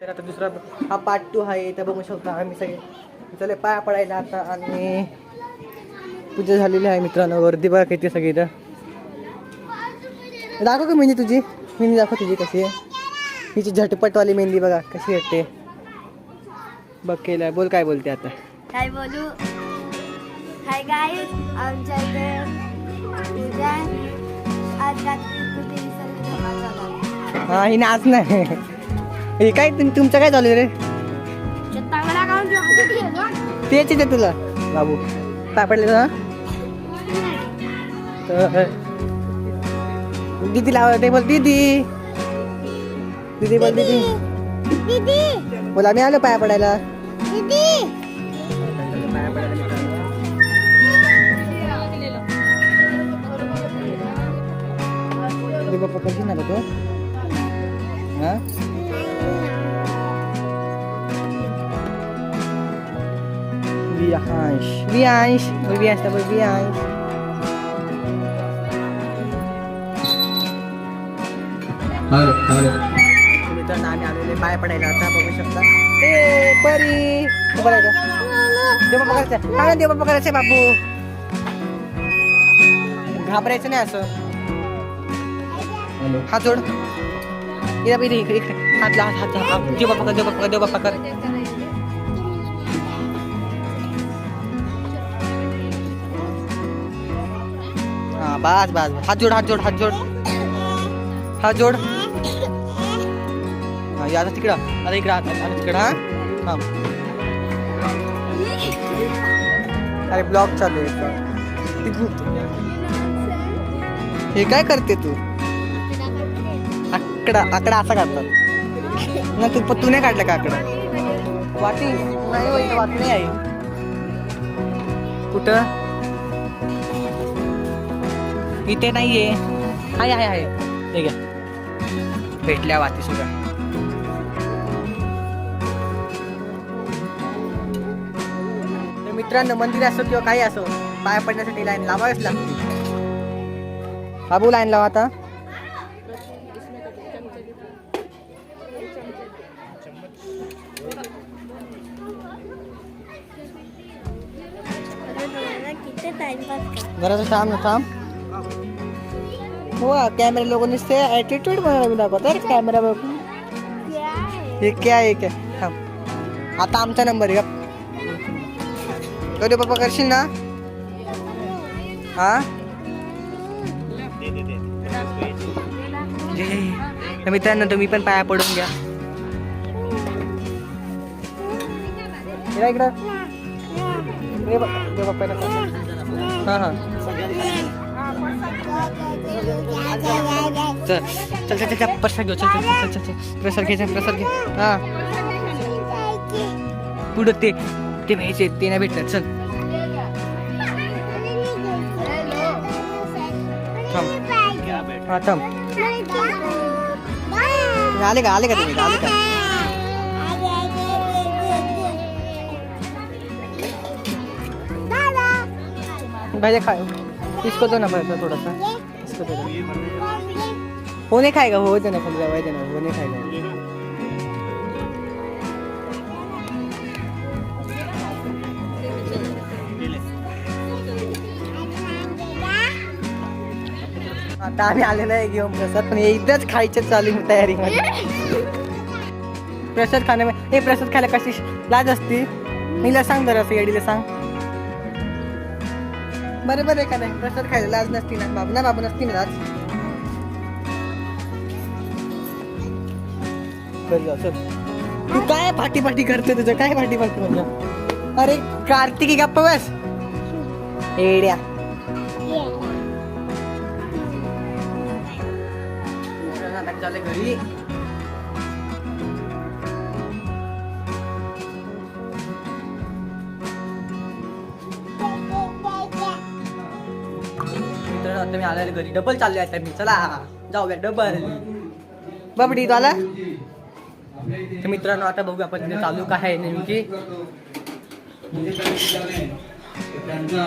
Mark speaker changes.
Speaker 1: तर आता दुसरा हा पार्ट टू आहे इथं बघू शकता आम्ही सगळे. चले पाया पडायला आता आणि पूजा झालेली आहे मित्रांनो. गर्दी बघा किती सगळी इथं. दाखव का मेहंदी तुझी. मेहंदी दाखव तुझी कशी आहे. हिची झटपटवाली मेहंदी बघा कशी वाटते बघ केलं बोल काय बोलते आता?
Speaker 2: काय बोलू? हाय आमच्या इथे. आज रात्री.
Speaker 1: हा ही नाच नाही. हे काय तुम- तुमचं काय चालू रे. तेच येते तुला. बाबू काय पडले ना दीदी लाव ते बोल दीदी. दीदी बोल दीदी.
Speaker 2: दीदी.
Speaker 1: बोला मी आलो पाया पडायला. बाप्पा कशी ना तू हा? विहांश विहांश बोल विहांश बोल विहांश मित्रांनो आम्ही आलेले पाय पडायला आता बघू शकता ए परी तू बघायचं देव बाप्पा करायचं हा देव बाप्पा करायचं बापू घाबरायचं नाही असं हात जोड इकडे इकडे हात लाव हात हात देव कर देव कर देव बाप्पा बस बस हात जोड हात जोड हात जोड. हात जोड. हा या आता तिकडं. आता इकडं आता तिकडं हा. थांब. अरे ब्लॉग चालू आहे हे काय करते तू? आकडा आकडा असा काढतात. ना तू तू नाही काढला का आकडा? वाटी नाही हो, नाही आहे कुठं? इथे नाहीये. आहे आहे आहे हे घ्या. भेटल्या वाती सुद्धा. तर मित्रांनो मंदिर असो किंवा काही असो पाया पडण्यासाठी लाईन लावावीच लागते. बाबू लाईन लावा आता. जरा थांब ना थांब. हो कॅमेरा लोक नुसते ॲटिट्यूड म्हणून दाखवत अरे कॅमेरा बघ हे क्या आहे क्या थांब. आता आमचा नंबर आहे कधी पप्पा करशील ना? हा? जय. मित्रांनो तुम्ही पण पाया पडून घ्या. इकडं इकडं. इकडे बघ, चल चल चल चल प्रसाद घेऊ चल चल चल चल चल प्रसाद घे चल प्रसाद घे हा। पुढं ते ते भ्यायचे ते नाही भेटणार चल। थांब हा थांब आले का आले का तुम्ही आले का भैया खा इसको दो ना भैया थोड़ा सा। इसको दे दो। वो नहीं खाएगा वो देना खाली दवाई देना वो नहीं खाएगा। आता आम्ही आलेलो आहे घेऊन प्रसाद पण एकदाच खायचे चालू तयारी तयारीमध्ये. प्रसाद खाण्यामध्ये हे प्रसाद खायला कशी लाज असती? मीला सांग बरं असं येडीला सांग. बरोबर आहे का नाही? प्रसाद खायला लाज नसती ना बाबू ना बाबू नसती ना चल. तू काय पाठी पाठी करते तुझं? काय पाठी पाठी म्हणजे अरे कार्तिकी गप्पा बस. एड्या घरी. आता मी आलेले घरी. डबल चालले आता मी चला. जाऊया डबल बबडी तू आला? तर मित्रांनो आता बघू आपण तिथे चालू काय आहे नेमकी.
Speaker 3: म्हणजे त्यांचा